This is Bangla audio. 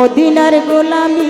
মদিনার গোলামী